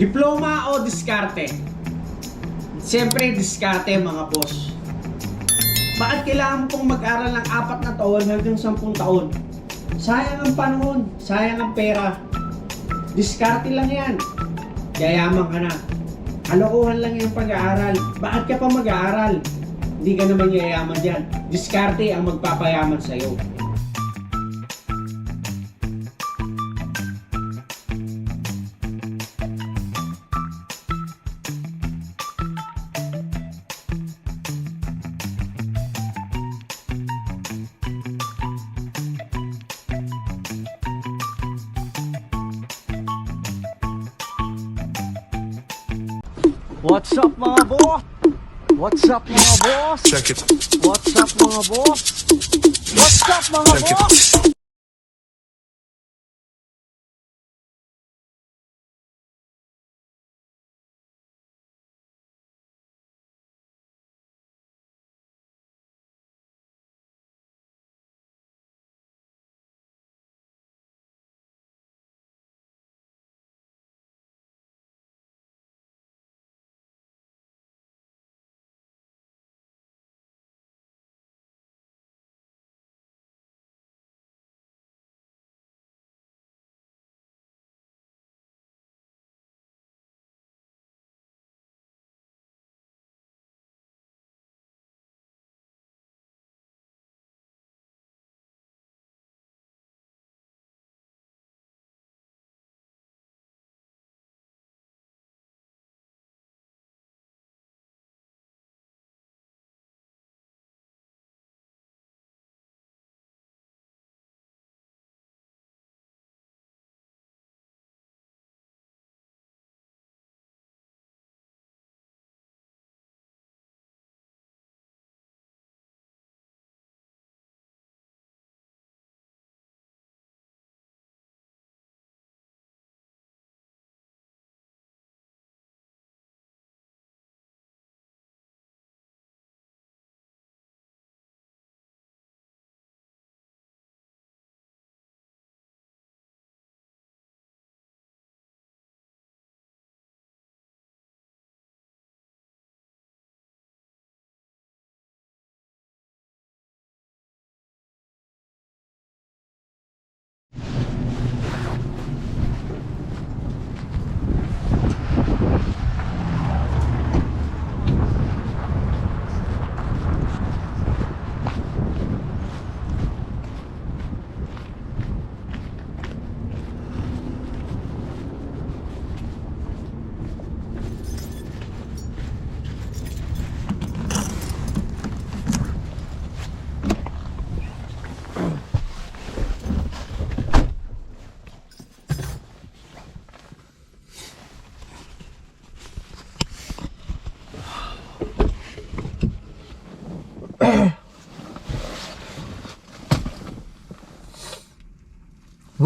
Diploma o diskarte? Siyempre, diskarte mga boss. Bakit kailangan mo pong mag-aral ng apat na taon hanggang sampung taon? Sayang ang panahon, sayang ang pera. Diskarte lang yan. Yayaman ka na. Kalokohan lang yung pag-aaral. Bakit ka pa mag-aaral? Hindi ka naman yayaman dyan. Diskarte ang magpapayaman sa'yo. What's up mga boss? What's up mga boss? Check it. What's up mga boss? What's up mga Check boss?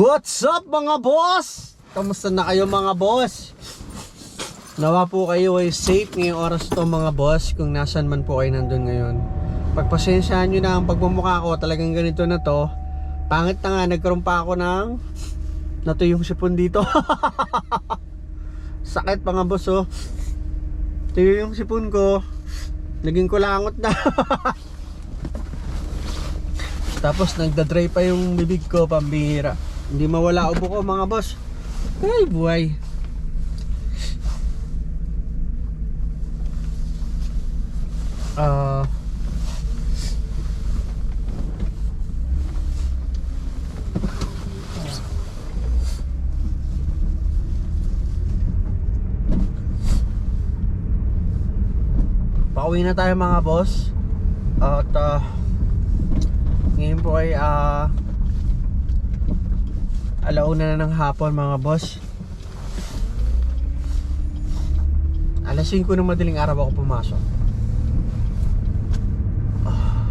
What's up mga boss? Kamusta na kayo mga boss? Nawa po kayo ay safe ngayong oras to mga boss kung nasan man po kayo nandun ngayon. Pagpasensyahan nyo na ang pagmumukha ko talagang ganito na to. Pangit na nga, nagkaroon pa ako ng natuyong sipon dito. Sakit mga boss oh. Tuyo yung sipon ko. Naging kulangot na. Tapos nagda-dry pa yung bibig ko pambihira. Hindi mawala ubo ko mga boss. Ay buhay. Ah Pauwi na tayo mga boss. At ah, ngayon po ay ah alauna na ng hapon mga boss. Alas 5 ng madaling araw ako pumasok. Ah.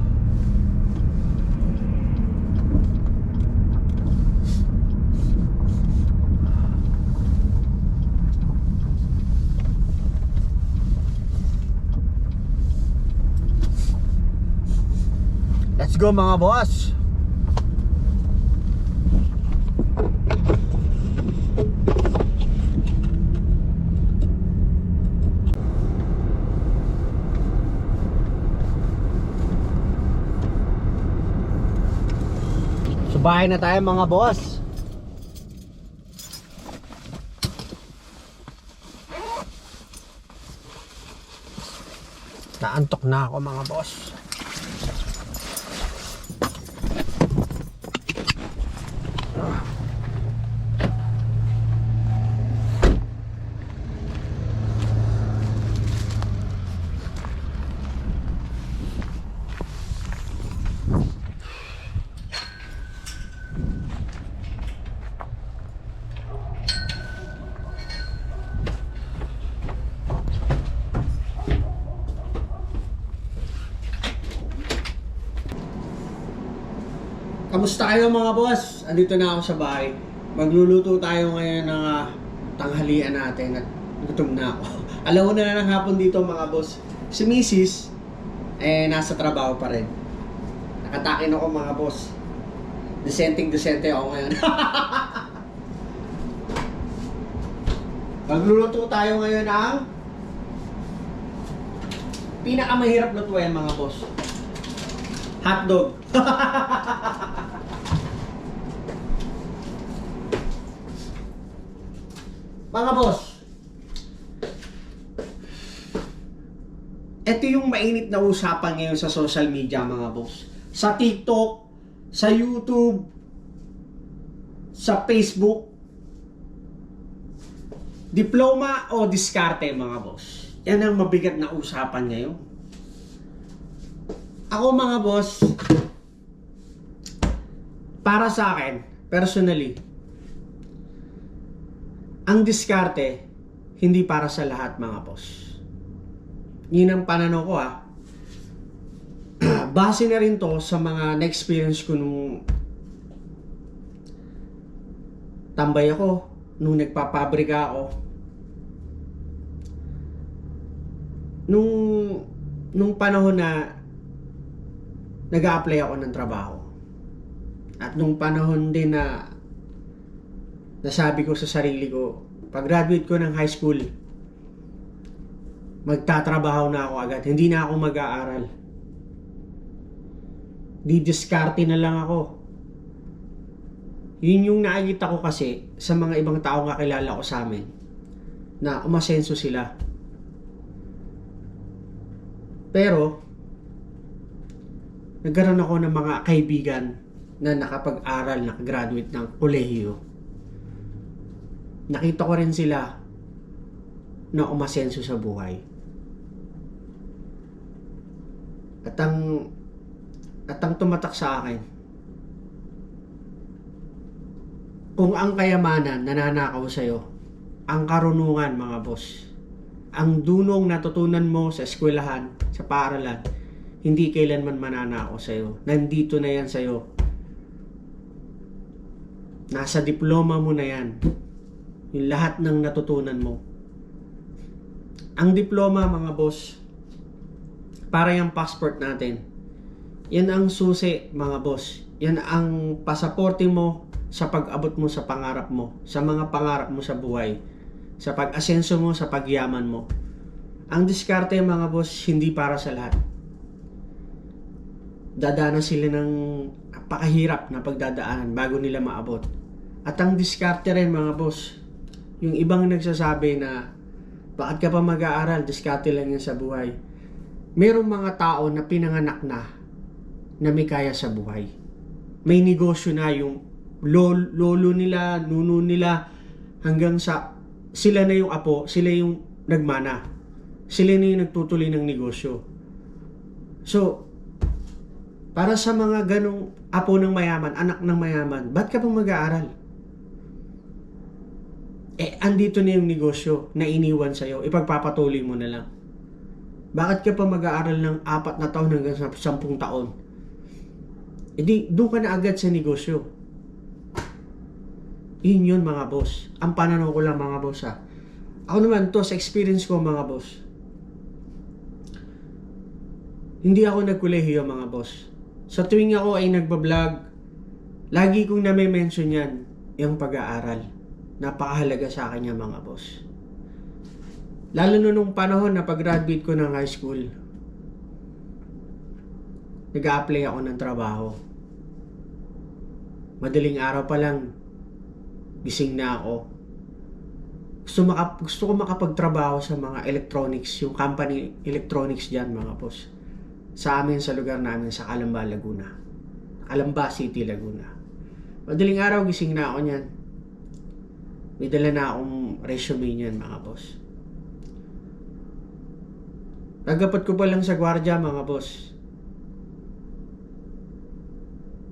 Let's go mga boss! Bahay na tayo mga boss. Naantok na ako mga boss. Kamusta kayo mga boss? Andito na ako sa bahay. Magluluto tayo ngayon ng ah, tanghalian natin at gutom na ako. Alauna na ng hapon dito mga boss. Si Mrs. eh nasa trabaho pa rin. Nakatakin ako mga boss. Disenteng disente ako ngayon. Magluluto tayo ngayon ng pinakamahirap lutuin mga boss. Hotdog. Mga boss, ito yung mainit na usapan ngayon sa social media mga boss. Sa TikTok, sa YouTube, sa Facebook, diploma o diskarte mga boss. Yan ang mabigat na usapan ngayon. Ako mga boss, para sa akin, personally, ang diskarte, hindi para sa lahat mga boss. Yun ang pananaw ko ha. Base na rin to sa mga na-experience ko nung tambay ako, nung nagpapabrika ako. Nung nung panahon na nag apply ako ng trabaho. At nung panahon din na nasabi ko sa sarili ko, pag graduate ko ng high school, magtatrabaho na ako agad. Hindi na ako mag-aaral. Didiskarte na lang ako. Yun yung nakikita ko kasi sa mga ibang tao nga kilala ko sa amin na umasenso sila. Pero, nagkaroon ako ng mga kaibigan na nakapag-aral, nakagraduate ng kolehiyo. Nakita ko rin sila na umasenso sa buhay. At ang at ang tumatak sa akin, kung ang kayamanan nananakaw sa'yo, ang karunungan mga boss, ang dunong natutunan mo sa eskwelahan, sa paaralan, hindi kailanman mananakaw sa'yo. Nandito na yan sa'yo. Nasa diploma mo na yan. Yung lahat ng natutunan mo. Ang diploma mga boss, para yung passport natin. Yan ang susi mga boss. Yan ang pasaporte mo sa pag-abot mo sa pangarap mo, sa mga pangarap mo sa buhay, sa pag-asenso mo, sa pagyaman mo. Ang diskarte mga boss, hindi para sa lahat. Dadaanan sila ng napakahirap na pagdadaanan bago nila maabot. At ang diskarte rin mga boss, yung ibang nagsasabi na bakit ka pa mag-aaral, diskarte lang yan sa buhay. Merong mga tao na pinanganak na na may kaya sa buhay. May negosyo na yung lol, lolo nila, nuno nila, hanggang sa sila na yung apo, sila yung nagmana. Sila na yung nagtutuloy ng negosyo. So, para sa mga ganong apo ng mayaman, anak ng mayaman, ba't ka pa mag-aaral? Eh, andito na yung negosyo na iniwan sa'yo, ipagpapatuloy mo na lang. Bakit ka pa mag-aaral ng apat na taon hanggang sa sampung taon? E doon ka na agad sa negosyo. Yun yun mga boss. Ang pananaw ko lang mga boss ha. Ako naman to sa experience ko mga boss. Hindi ako nagkolehiyo mga boss. Sa tuwing ako ay nagbablog, lagi kong name-mention yan, yung pag-aaral. Napakahalaga sa akin yan mga boss. Lalo na nung panahon na pag-graduate ko ng high school, nag apply ako ng trabaho. Madaling araw pa lang, gising na ako. Gusto, maka, gusto ko makapagtrabaho sa mga electronics, yung company electronics dyan mga boss. Sa amin, sa lugar namin, sa Calamba, Laguna. Calamba City, Laguna. Madaling araw, gising na ako niyan. May dala na akong resume niyan mga boss. Nagapat ko pa lang sa gwardiya mga boss.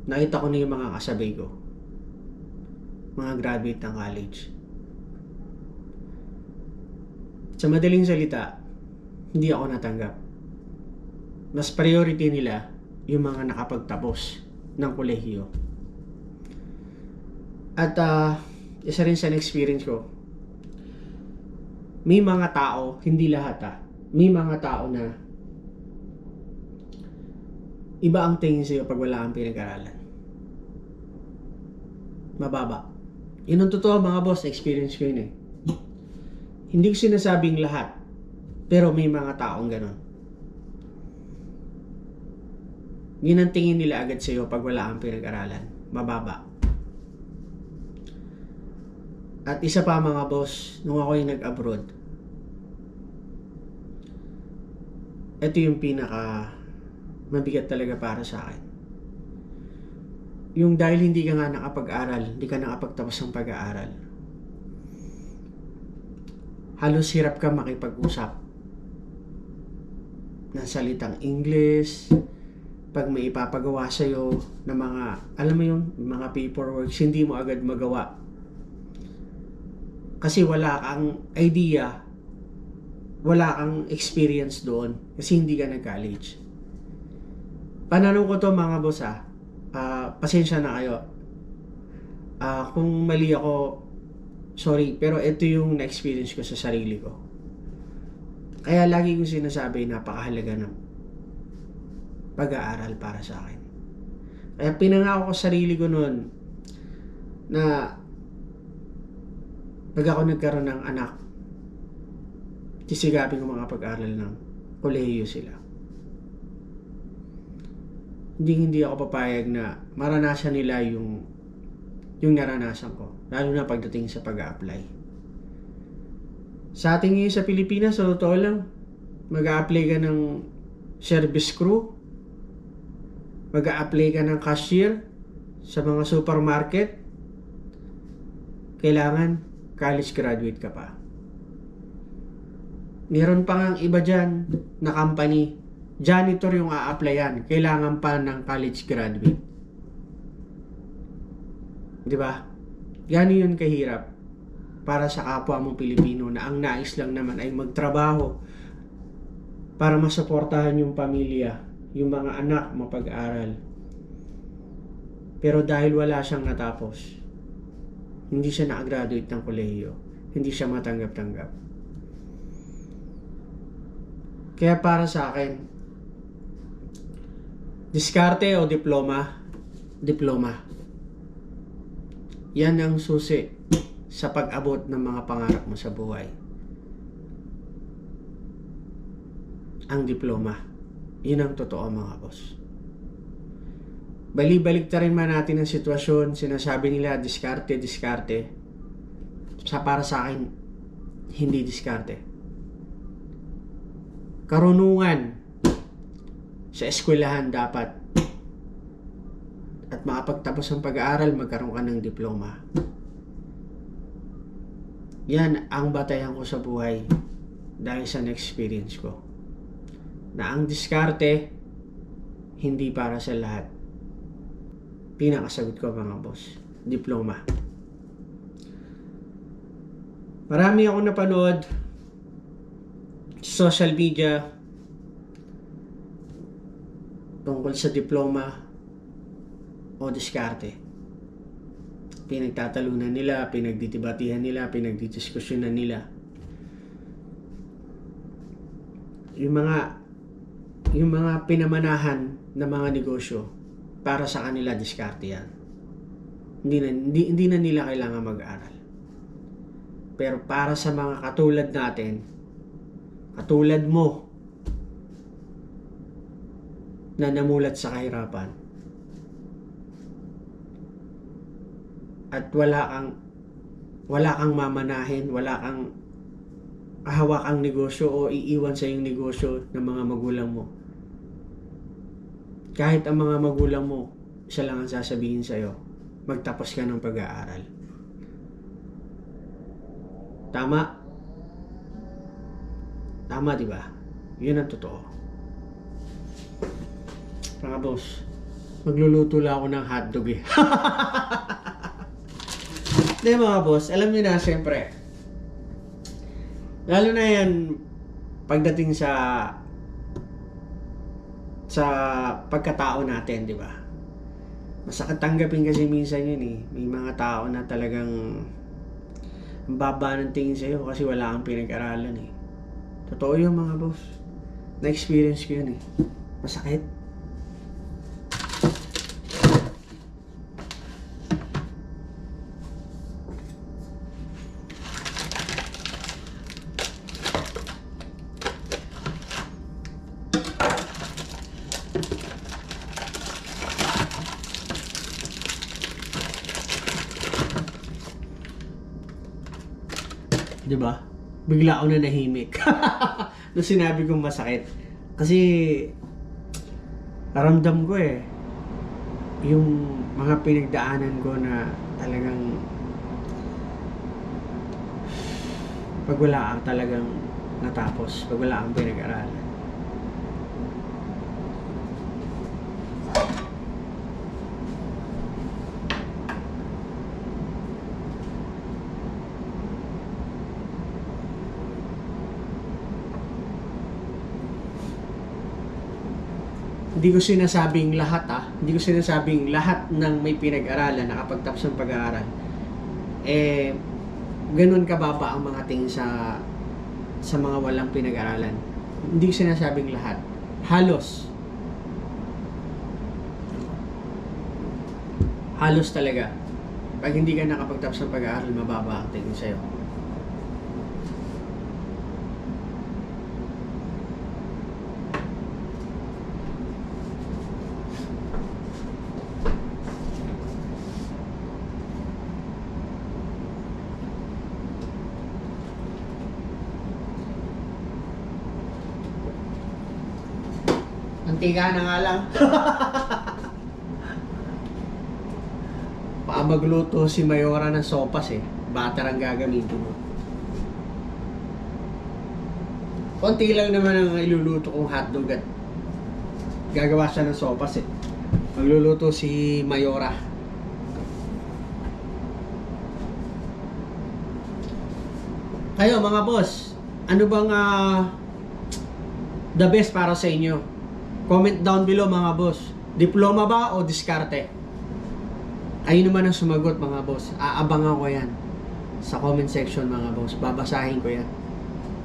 Nakita ko na yung mga kasabay ko. Mga graduate ng college. Sa madaling salita, hindi ako natanggap. Mas priority nila yung mga nakapagtapos ng kolehiyo. At ah, isa rin sa experience ko, may mga tao, hindi lahat ah, may mga tao na iba ang tingin sa'yo pag wala kang pinag-aralan. Mababa. Yun ang totoo mga boss, experience ko yun eh. Hindi ko sinasabing lahat, pero may mga taong ganon. Yun ang tingin nila agad sa'yo pag wala kang pinag-aralan. Mababa. At isa pa mga boss, nung ako yung nag-abroad, ito yung pinaka mabigat talaga para sa akin. Yung dahil hindi ka nga nakapag-aral, hindi ka nakapagtapos ng pag-aaral, halos hirap ka makipag-usap ng salitang English, pag may ipapagawa sa'yo ng mga, alam mo yung mga paperwork, hindi mo agad magawa. Kasi wala kang idea, wala kang experience doon, kasi hindi ka nag-college. Pananong ko to mga boss ah, Ah, pasensya na kayo. Ah, kung mali ako, sorry, pero ito yung na-experience ko sa sarili ko. Kaya lagi ko sinasabi, napakahalaga ng pag-aaral para sa akin. Kaya pinangako ko sa sarili ko noon na pag ako nagkaroon ng anak, sisigapin ko mga pag-aral ng kolehiyo sila. Hindi hindi ako papayag na maranasan nila yung yung naranasan ko. Lalo na pagdating sa pag-a-apply. Sa ating ngayon sa Pilipinas, sa totoo lang, mag-a-apply ka ng service crew, mag-a-apply ka ng cashier sa mga supermarket, kailangan college graduate ka pa. Meron pa nga iba dyan na company, janitor yung a-applyan, kailangan pa ng college graduate. Di ba? Gano'n yun kahirap para sa kapwa mong Pilipino na ang nais lang naman ay magtrabaho para masuportahan yung pamilya, yung mga anak mapag-aral. Pero dahil wala siyang natapos, hindi siya nakagraduate ng kolehiyo, hindi siya matanggap-tanggap. Kaya para sa akin, diskarte o diploma, diploma. Yan ang susi sa pag-abot ng mga pangarap mo sa buhay. Ang diploma. Yun ang totoo mga boss. Bali-balik ta rin man natin ang sitwasyon, sinasabi nila diskarte, diskarte. Sa para sa akin, hindi diskarte. Karunungan sa eskwelahan dapat at makapagtapos ng pag-aaral, magkaroon ka ng diploma. Yan ang batayan ko sa buhay dahil sa experience ko. Na ang diskarte, hindi para sa lahat. Pinakasagot ko mga boss, diploma. Marami akong napanood social media tungkol sa diploma o diskarte. Pinagtatalunan nila, pinagdidibatihan nila, pinagdidiskusyonan nila. Yung mga yung mga pinamanahan na mga negosyo para sa kanila diskarte yan. Hindi na, hindi, hindi na nila kailangan mag-aral. Pero para sa mga katulad natin, katulad mo, na namulat sa kahirapan, at wala kang wala kang mamanahin, wala kang hawak ang negosyo o iiwan sa yung negosyo ng mga magulang mo. Kahit ang mga magulang mo, isa lang ang sasabihin sa'yo, magtapos ka ng pag-aaral. Tama? Tama, di ba? Yun ang totoo. Mga boss, magluluto lang ako ng hotdog eh. Hindi mga boss, alam niyo na siyempre. Lalo na yan pagdating sa sa pagkatao natin, di ba? Masakit tanggapin kasi minsan yun eh. May mga tao na talagang ang baba ng tingin sa'yo kasi wala kang pinag-aralan eh. Totoo yun mga boss. Na-experience ko yun eh. Masakit. Di ba? Bigla ako na nahimik. Nung sinabi kong masakit. Kasi, naramdam ko eh, yung mga pinagdaanan ko na talagang pag wala kang talagang natapos, pag wala kang pinag-aralan. Hindi ko sinasabing lahat ah. Hindi ko sinasabing lahat ng may pinag-aralan, nakapagtapos ng pag-aaral, eh, ganun kababa ang mga tingin sa sa mga walang pinag-aralan. Hindi ko sinasabing lahat. Halos. Halos talaga. Pag hindi ka nakapagtapos ng pag-aaral, mababa ang tingin sa'yo. Antika na nga lang. Baka magluto si Mayora ng sopas eh. Butter ang gagamitin mo. Konti lang naman ang iluluto kong hotdog at gagawa siya ng sopas eh. Magluluto si Mayora. Kayo mga boss, ano bang ah, the best para sa inyo? Comment down below mga boss. Diploma ba o diskarte? Kayo naman ang sumagot mga boss. Aabangan ko yan sa comment section mga boss. Babasahin ko yan.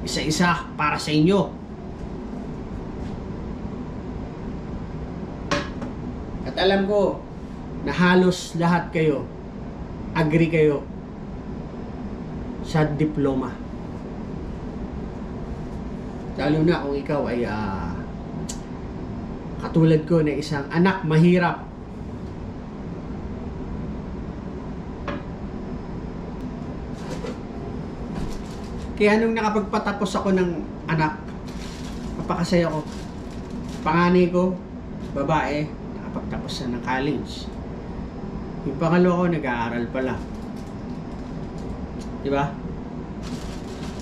Isa-isa para sa inyo. At alam ko na halos lahat kayo agree kayo sa diploma. Lalo na kung ikaw ay ah, katulad ko na isang anak mahirap. Kaya nung nakapagpatapos ako ng anak, napakasaya ko. Panganay ko, babae, nakapagtapos na ng college. Yung pangalawa ko, nag-aaral pala. Di ba?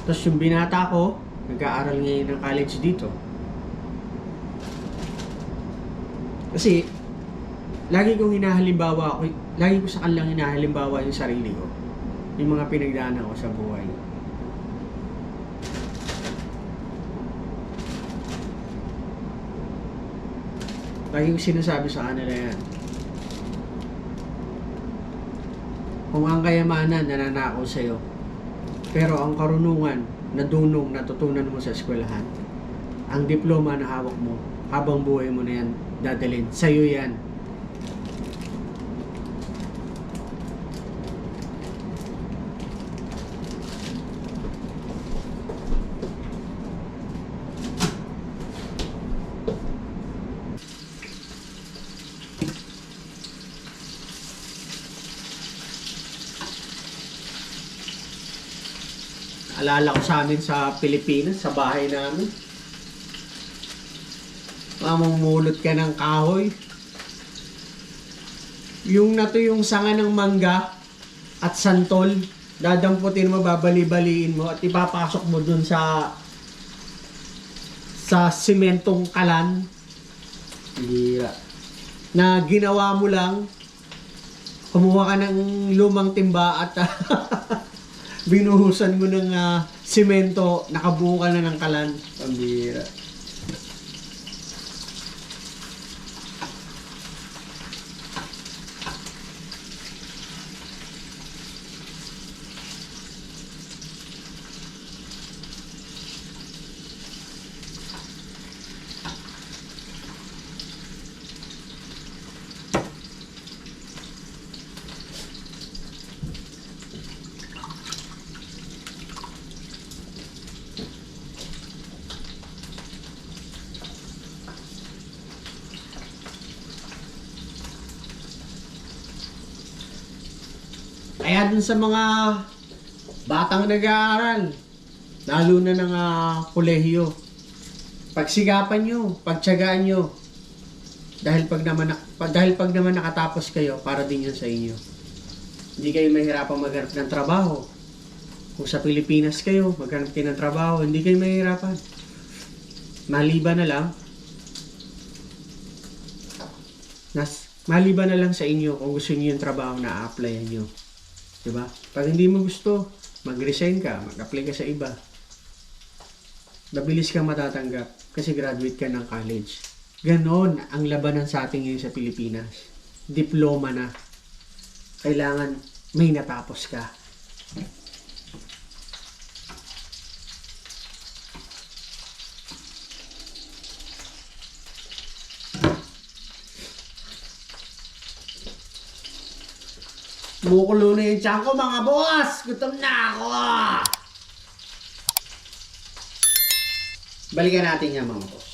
Tapos yung binata ko, nag-aaral ngayon ng college dito. Kasi, lagi kong hinahalimbawa ako, lagi ko sa kanilang hinahalimbawa yung sarili ko. Yung mga pinagdaanan ko sa buhay. Lagi ko sinasabi sa kanila yan. Kung ang kayamanan nananakaw sa'yo, pero ang karunungan na dunong natutunan mo sa eskwelahan, ang diploma na hawak mo, habang buhay mo na yan, dadalhin. Sa'yo yan. alala ko sa amin sa Pilipinas, sa bahay namin. Mamumulot ka ng kahoy. Yung nato yung sanga ng mangga at santol, dadamputin mo, babali-baliin mo at ipapasok mo dun sa sa simentong kalan. Hira. Na ginawa mo lang, kumuha ka ng lumang timba at binuhusan mo ng ah, simento, nakabuo ka na ng kalan. Pambira. Kaya dun sa mga batang nag-aaral, lalo na ng ah, kolehiyo, pagsigapan nyo, pagtsagaan nyo, dahil pag naman nak- pa- dahil pag naman nakatapos kayo, para din yun sa inyo. Hindi kayo mahirapan maghanap ng trabaho. Kung sa Pilipinas kayo, maghanap kayo ng trabaho, hindi kayo mahirapan. Maliban na lang, nas, maliban na lang sa inyo kung gusto niyo yung trabaho na a-applyan nyo. Diba? Pag hindi mo gusto, mag-resign ka, mag-apply ka sa iba. Mabilis kang matatanggap kasi graduate ka ng college. Ganon ang labanan sa atin ngayon sa Pilipinas. Diploma na. Kailangan may natapos ka. Mukulo na yung tiyan ko mga boss! Gutom na ako! Balikan natin yan mga boss.